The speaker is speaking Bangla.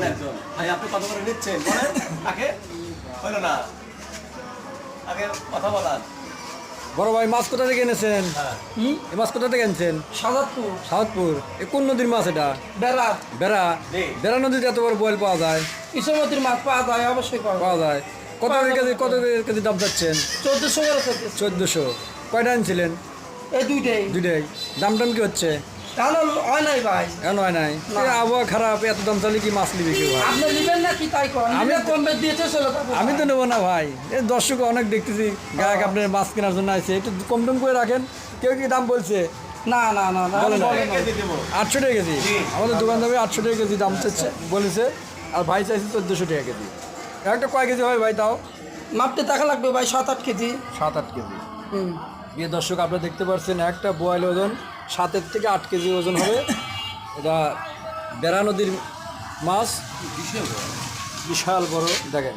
বলেন একজন। ভাই আপনি কত করে নিচ্ছেন? বলেন। আগে হইল না। আগে কথা বলান। বড় ভাই মাছ কোথা থেকে এনেছেন? হ্যাঁ। হুম? এই মাছ কোথা থেকে এনেছেন সাজাদপুর। সাউথপুর এ কোন নদীর মাছ এটা? বেড়া। বেড়া? বেড়া নদীতে এত বড় বয়েল পাওয়া যায়? ইসমতির মাছ পাওয়া যায় অবশ্যই পাওয়া যায়। কত কেজি কত করে কেজি দাম চাচ্ছেন? চোদ্দশো চোদ্দোশো। কয়টা আনছিলেন? এই দুইটাই। দুইটাই। দাম টাম কি হচ্ছে? তাহলে হয় নাই ভাই। এখন হয় নাই। আবহাওয়া খারাপ এত দাম চাইলে কি মাছ নিবে কেউ? আপনি নেবেন না কি তাই করেন? আমি আমি তো- দিয়েছে চলে আমি তো নেব না ভাই। এই দর্শক অনেক দেখতেছি গায়ক আপনার মাছ কেনার জন্য আছে একটু কম টম করে রাখেন কেউ কি দাম বলছে? না না না আটশো টাকা কেজি। আমাদের দোকান দামে আটশো টাকা কেজি দাম চাচ্ছে বলেছে। আর ভাই চাইছে চোদ্দোশো টাকা কেজি। একটা কয় কেজি হয় ভাই তাও? মাপতে টাকা লাগবে ভাই সাত আট কেজি। সাত আট কেজি। হুম। দর্শক আপনারা দেখতে পাচ্ছেন একটা বোয়াল ওজন। সাতের থেকে আট কেজি ওজন হবে। এটা বেড়া নদীর মাছ। বিশাল বড়। দেখেন।